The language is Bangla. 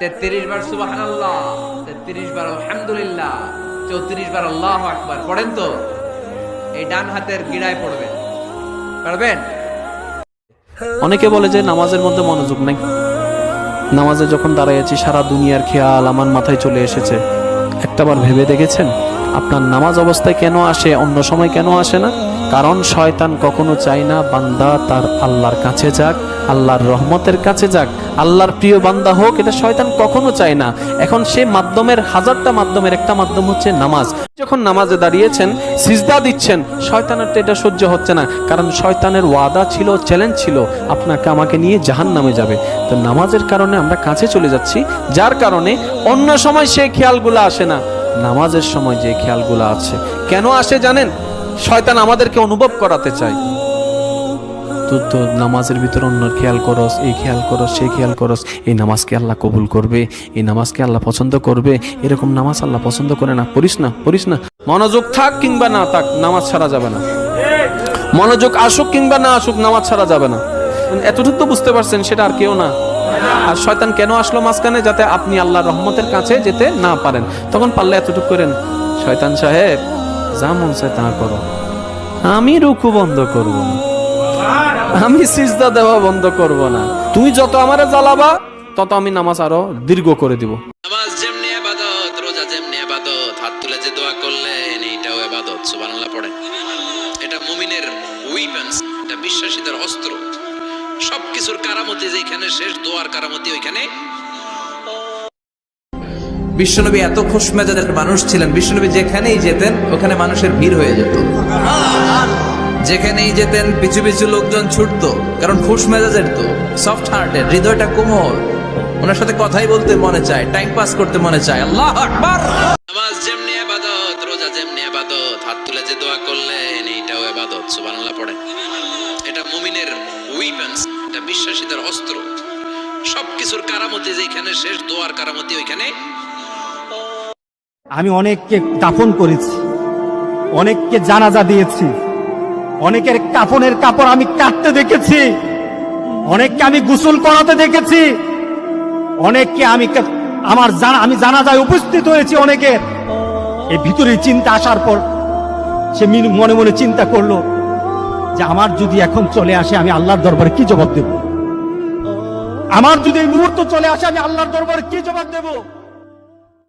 তেত্রিশ বার সুবহানাল্লাহ, তেত্রিশ বার আলহামদুলিল্লাহ, চৌত্রিশ বার আল্লাহ আকবার। পড়েন তো? এই ডান হাতের গিড়ায় পড়বেন। পারবেন? অনেকে বলে যে নামাজের মধ্যে মনোযোগ নেই। নামাজে যখন দাঁড়াইয়াছি, সারা দুনিয়ার খেয়াল আমার মাথায় চলে এসেছে। একটাবার ভেবে দেখেছেন? আপনার নামাজ অবস্থায় কেন আসে, অন্য সময় কেন আসে না? কারণ শয়তান কখনো চায় না বান্দা তার আল্লাহর কাছে যাক আল্লাহর রহমতের কাছে যাক, আল্লাহর প্রিয় বান্দা হোক, এটা শয়তান কখনো চায় না। এখন সে মাধ্যমের, হাজারটা মাধ্যমের, একটা মাধ্যম হচ্ছে নামাজ। যখন নামাজে দাঁড়িয়েছেন, সিজদা দিচ্ছেন, শয়তানের তো এটা সহ্য হচ্ছে না, কারণ শয়তানের ওয়াদা ছিল চ্যালেঞ্জ ছিল, আপনাকে আমাকে নিয়ে জাহান নামে যাবে। তো নামাজের কারণে আমরা কাছে চলে যাচ্ছি, যার কারণে অন্য সময় সেই খেয়ালগুলো আসে না। নামাজের সময় যে খেয়ালগুলো আছে, কেন আসে জানেন? শয়তান আমাদেরকে অনুভব করাতে চায়। তো নামাজের ভিতরে অন্য খেয়াল করস, এই খেয়াল করস, সেই খেয়াল করস, এই নামাজকে আল্লাহ কবুল করবে, এই নামাজকে আল্লাহ পছন্দ করবে, এরকম নামাজ আল্লাহ পছন্দ করে না, পড়িস না পড়িস না। মনোযোগ থাক কিংবা না থাক, নামাজ ছাড়া যাবে না। মনোযোগ আসুক কিংবা না আসুক, নামাজ ছাড়া যাবে না। এতটুকু তো বুঝতে পারছেন, সেটা আর কেউ না। আর শয়তান কেন আসলো মাঝখানে? যাতে আপনি আল্লাহ রহমতের কাছে যেতে না পারেন। তখন পারলে এতটুকু করেন, শয়তান সাহেব, যা মন চায় তা করো। আমি রুকু বন্ধ করব আমি সিজদা দেওয়া বন্ধ করব না। তুই যত আমারে জ্বালাবা তত আমি নামাজ আরও দীর্ঘ করে দিব। নামাজ যেমনি আবাদত রোজা যেমনি আবাদত হাত তুলে যে দোয়া করলেন এইটাও আবাদত সুবহানাল্লাহ পড়েন। এটা মুমিনের উইপেন্স এটা বিশ্বাসীদের অস্ত্র। সবকিছুর কারামতি যেখানে শেষ দোয়ার কারামতি ওইখানে। বিশ্বনবী এত খুশ মেজাজের মানুষ ছিলেন বিশ্বনবী যেখানেই যেতেন ওখানে মানুষের ভিড় হয়ে যেত। যেখানেই যেতেন পিছু পিছু লোকজন ছুটতো কারণ খুশ মেজাজের তো সফট হার্টের হৃদয়টা কোমল। ওনার সাথে কথাই বলতে মনে চায় টাইম পাস করতে মনে চায়। আল্লাহ আকবার! নামাজ যেমনি আবাদত রোজা যেমনি আবাদত হাত তুলে যে দোয়া করলেন এইটাও আবাদত সুবহানাল্লাহ পড়েন। এটা মুমিনের উইপেন্স এটা বিশ্বাসীদের অস্ত্র। সবকিছুর কারামতি যেখানে শেষ দোয়ার কারামতি ওইখানে। আমি অনেককে দাফন করেছি অনেককে জানাজা দিয়েছি। অনেকের কাফনের কাপড় আমি কাটতে দেখেছি। অনেককে আমি গোসল করাতে দেখেছি। অনেককে আমি আমার জানা আমি জানাজায় উপস্থিত হয়েছি অনেকের। এই ভিতরে চিন্তা আসার পর সে মনে মনে চিন্তা করল যে আমার যদি এখন চলে আসে, আমি আল্লাহর দরবারে কি জবাব দেব? আমার যদি এই মুহূর্ত চলে আসে, আমি আল্লাহর দরবারে কি জবাব দেব?